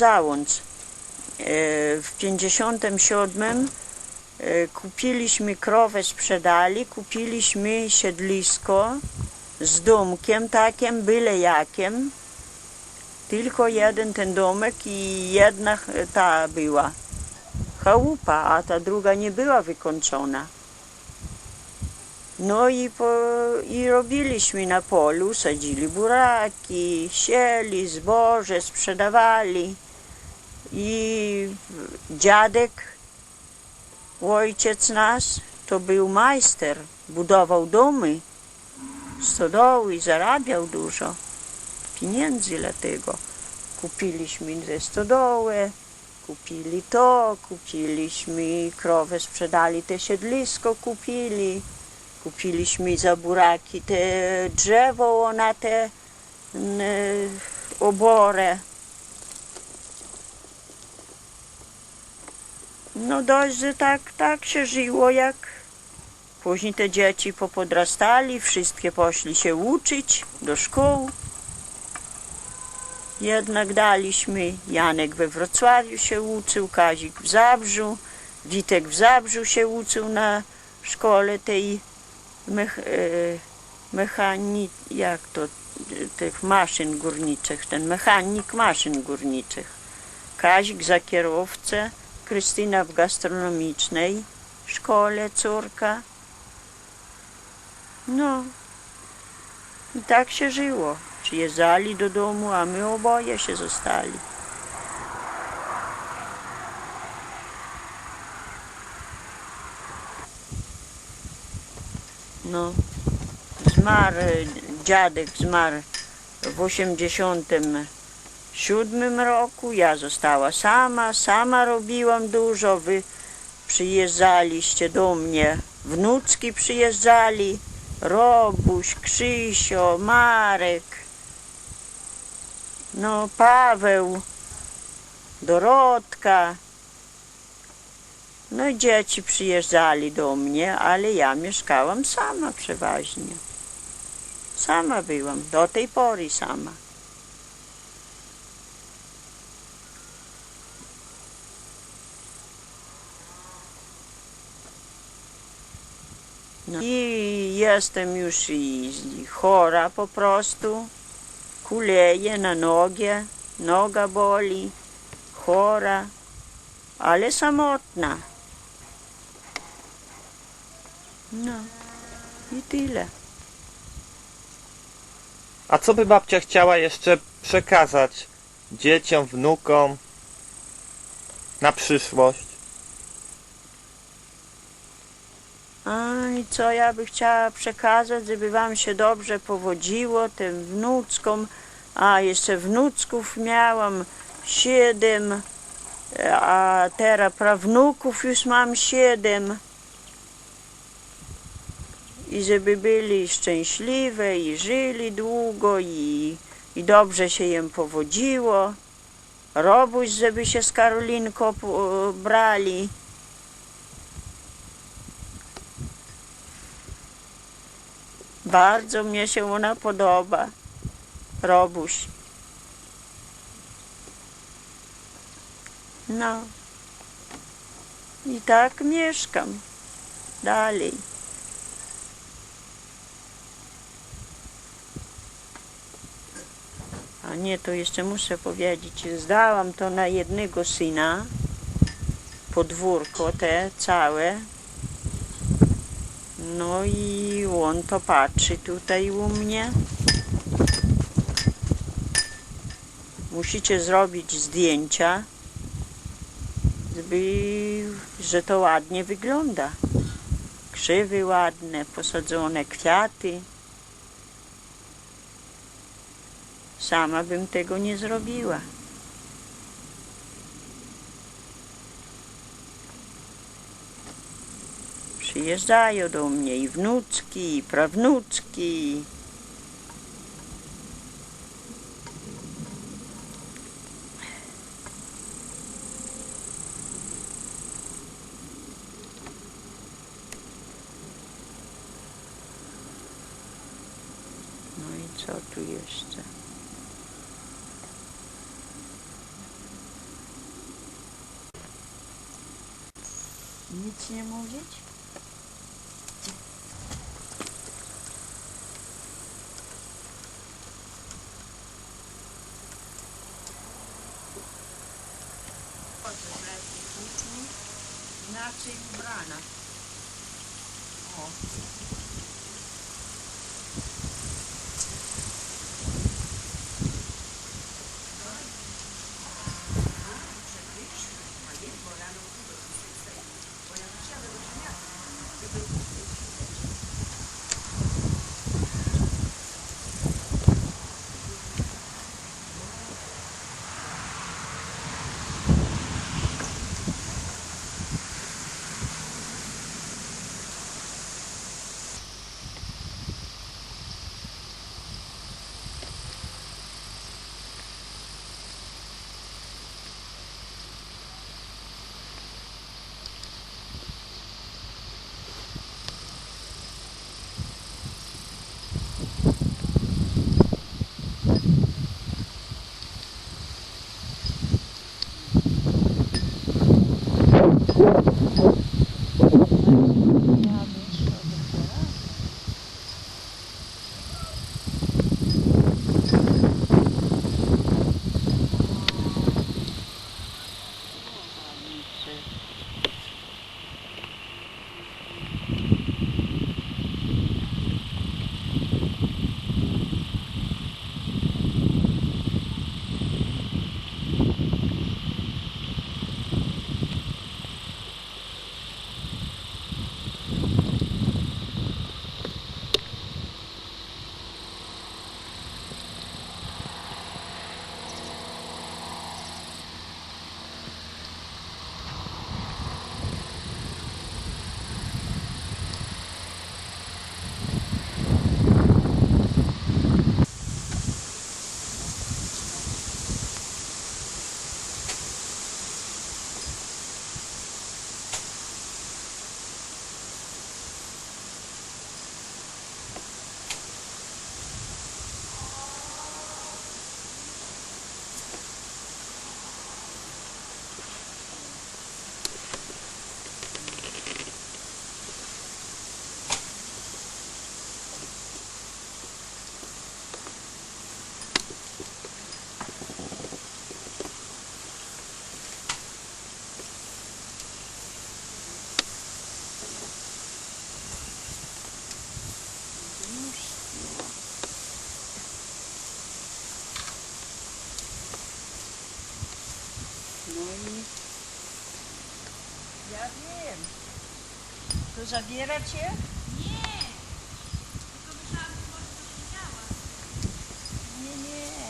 Załącz. E, W 57 e, kupiliśmy krowę, sprzedali, kupiliśmy siedlisko z domkiem takim, byle jakim. Tylko jeden ten domek i jedna ta była chałupa, a ta druga nie była wykończona. No i, po, i robiliśmy na polu, sadzili buraki, sieli, zboże, sprzedawali. I dziadek, ojciec nas, to był majster, budował domy, stodoły, zarabiał dużo pieniędzy dlatego. Kupiliśmy ze stodołę, kupili to, kupiliśmy krowę, sprzedali te siedlisko, kupili. Kupiliśmy za buraki te drzewo na te n, oborę. No dość, że tak, tak się żyło jak później te dzieci popodrastali, wszystkie poszli się uczyć do szkół. Jednak daliśmy, Janek we Wrocławiu się uczył, Kazik w Zabrzu, Witek w Zabrzu się uczył na szkole tej mech, e, mechani, jak to, tych maszyn górniczych, ten mechanik maszyn górniczych. Kazik za kierowcę, Krystyna w gastronomicznej szkole, córka. No, i tak się żyło. Przyjeżdżali do domu, a my oboje się zostali. No, zmarł, dziadek zmarł w 87 roku, ja została sama, sama robiłam dużo, wy przyjeżdżaliście do mnie, wnuczki przyjeżdżali, Robuś, Krzysio, Marek, no Paweł, Dorotka, no i dzieci przyjeżdżali do mnie, ale ja mieszkałam sama przeważnie. Sama byłam, do tej pory sama. No. I jestem już i, chora po prostu. Kuleję na nogę, noga boli, chora, ale samotna. No i tyle. A co by babcia chciała jeszcze przekazać dzieciom, wnukom na przyszłość? A i co ja by chciała przekazać, żeby wam się dobrze powodziło, tym wnuczkom, a jeszcze wnuczków miałam siedem, a teraz prawnuków już mam siedem. I żeby byli szczęśliwe i żyli długo i, i dobrze się im powodziło. Robuś, żeby się z Karolinką brali. Bardzo mnie się ona podoba. Robuś. No. I tak mieszkam. Dalej. A nie, to jeszcze muszę powiedzieć. Zdałam to na jednego syna. Podwórko te całe. No i on to patrzy tutaj u mnie. Musicie zrobić zdjęcia, żeby, że to ładnie wygląda. Krzywy ładne, posadzone kwiaty. Sama bym tego nie zrobiła. Przyjeżdżają do mnie i wnuczki, i prawnuczki. No i co tu jeszcze? Nic nie mówić? 哦。Yeah. Ja wiem. To zabiera cię? Nie. Tylko myślałam, że może to nie działa. Nie, nie.